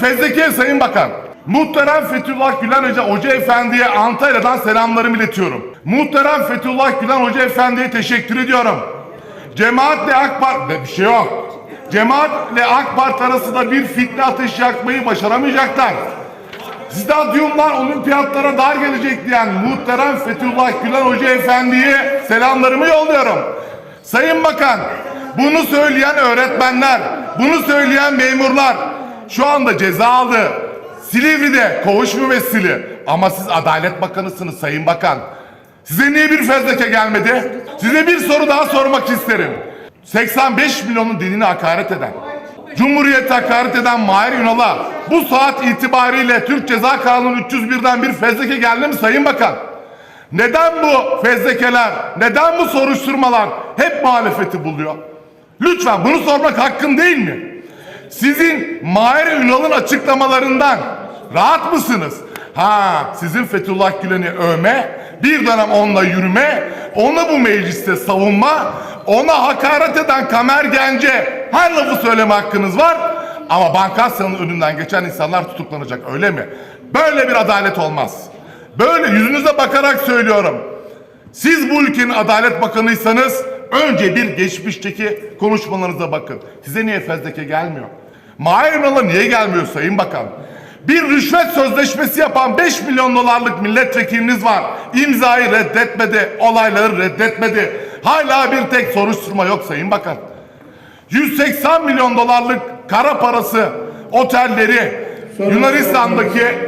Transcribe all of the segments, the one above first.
fezleke Sayın Bakan. Muhterem Fethullah Gülen Hoca, Hoca Efendi'ye Antalya'dan selamlarımı iletiyorum. Muhterem Fethullah Gülen Hoca Efendi'ye teşekkür ediyorum. Cemaatle AK Parti... Bir şey yok. Cemaatle AK Parti arasında bir fitne ateşi yakmayı başaramayacaklar. Stadyumlar olimpiyatlara dar gelecek diyen muhterem Fethullah Gülen Hoca Efendi'ye selamlarımı yolluyorum. Sayın Bakan, bunu söyleyen öğretmenler, bunu söyleyen memurlar şu anda ceza aldı. Silivri'de koğuş mümessili. Ama siz Adalet Bakanısınız Sayın Bakan. Size niye bir fezleke gelmedi? Size bir soru daha sormak isterim. 85 milyonun dinine hakaret eden, Cumhuriyet hakaret eden Mahir Ünal'a bu saat itibariyle Türk Ceza Kanunu 301'den bir fezleke geldi mi Sayın Bakan? Neden bu fezlekeler, neden bu soruşturmalar hep muhalefeti buluyor? Lütfen bunu sormak hakkım değil mi? Sizin Mahir Ünal'ın açıklamalarından rahat mısınız? Ha, sizin Fethullah Gülen'i övme, bir dönem onunla yürüme, onu bu mecliste savunma, ona hakaret eden Kamer Gence her lafı söyleme hakkınız var. Ama Bankasya'nın önünden geçen insanlar tutuklanacak öyle mi? Böyle bir adalet olmaz. Böyle yüzünüze bakarak söylüyorum. Siz bu ülkenin adalet bakanıysanız önce bir geçmişteki konuşmalarınıza bakın. Size niye fezleke gelmiyor? Mahir Ünal'a niye gelmiyor Sayın Bakan? Bir rüşvet sözleşmesi yapan 5 milyon dolarlık milletvekiliniz var. İmzayı reddetmedi, olayları reddetmedi. Hala bir tek soruşturma yok Sayın Bakan. 180 milyon dolarlık kara parası otelleri Yunanistan'daki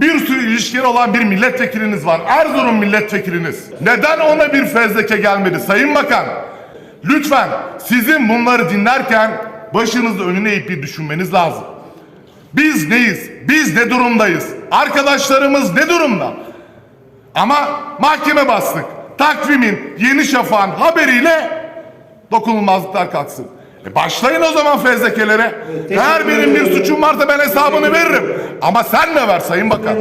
bir sürü ilişkileri olan bir milletvekiliniz var. Erzurum milletvekiliniz. Neden ona bir fezleke gelmedi Sayın Bakan? Lütfen sizin bunları dinlerken başınızı önüne eğip bir düşünmeniz lazım. Biz neyiz? Biz ne durumdayız? Arkadaşlarımız ne durumda? Ama mahkeme bastık. Takvimin Yeni Şafak'ın haberiyle dokunulmazlıklar kalksın. E başlayın o zaman fezlekelere. Her birinin bir suçum varsa ben hesabını veririm. Ama sen ne ver Sayın Bakan?